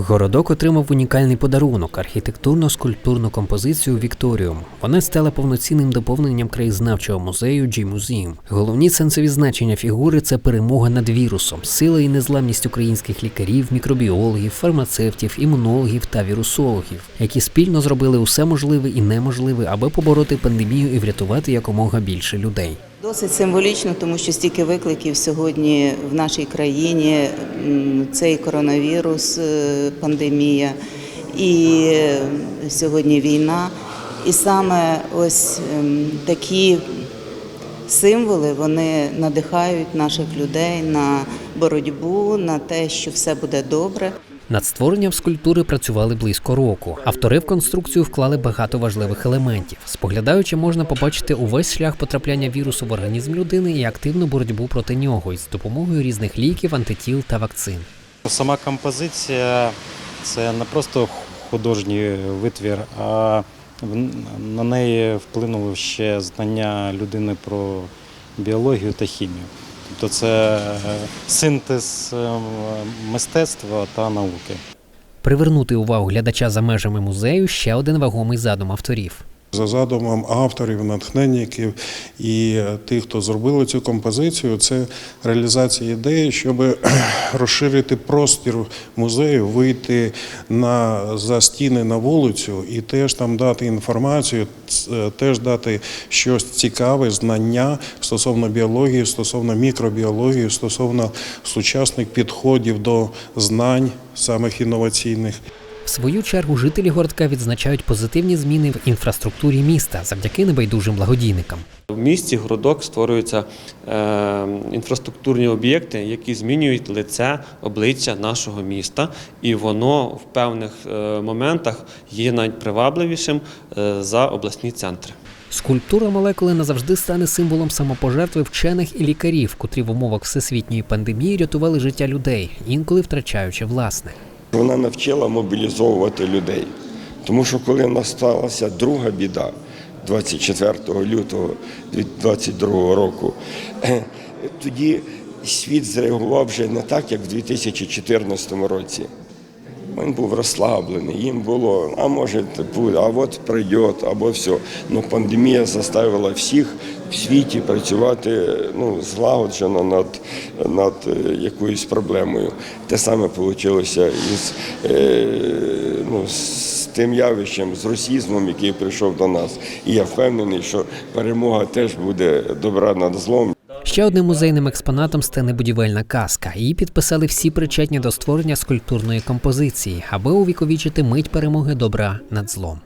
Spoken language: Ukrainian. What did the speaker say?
Городок отримав унікальний подарунок архітектурно-скульптурну композицію Вікторіум. Вона стала повноцінним доповненням краєзнавчого музею G-Museum. Головні сенсові значення фігури це перемога над вірусом, сила і незламність українських лікарів, мікробіологів, фармацевтів, імунологів та вірусологів, які спільно зробили усе можливе і неможливе, аби побороти пандемію і врятувати якомога більше людей. Досить символічно, тому що стільки викликів сьогодні в нашій країні. Цей коронавірус, е, пандемія і сьогодні війна. І саме ось ем, такі символи вони надихають наших людей на боротьбу, на те, що все буде добре. Над створенням скульптури працювали близько року. Автори в конструкцію вклали багато важливих елементів. Споглядаючи, можна побачити увесь шлях потрапляння вірусу в організм людини і активну боротьбу проти нього із допомогою різних ліків, антитіл та вакцин. Сама композиція це не просто художній витвір, а на неї вплинули ще знання людини про біологію та хімію. Тобто це е, синтез е, мистецтва та науки. Привернути увагу глядача за межами музею ще один вагомий задум авторів. За задумом авторів, натхненників і тих, хто зробили цю композицію, це реалізація ідеї, щоб розширити простір музею, вийти на за стіни на вулицю і теж там дати інформацію, теж дати щось цікаве, знання стосовно біології, стосовно мікробіології, стосовно сучасних підходів до знань, самих інноваційних. В свою чергу жителі городка відзначають позитивні зміни в інфраструктурі міста завдяки небайдужим благодійникам. В місті городок створюються е, інфраструктурні об'єкти, які змінюють лице, обличчя нашого міста, і воно в певних е, моментах є навіть привабливішим е, за обласні центри. Скульптура молекули назавжди стане символом самопожертви вчених і лікарів, котрі в умовах всесвітньої пандемії рятували життя людей, інколи втрачаючи власне. Вона навчила мобілізовувати людей. Тому що коли в нас сталася друга біда 24 лютого 2022 року, тоді світ зреагував вже не так, як в 2014 році. Він був розслаблений, їм було, а може, типу, а от прийде, або все. Ну, пандемія заставила всіх в світі працювати ну, злагоджено над, над е, якоюсь проблемою. Те саме вийшло із е, ну, з тим явищем, з росізмом, який прийшов до нас. І я впевнений, що перемога теж буде добра над злом. Ще одним музейним експонатом стане будівельна казка. Її підписали всі причетні до створення скульптурної композиції, аби увіковічити мить перемоги добра над злом.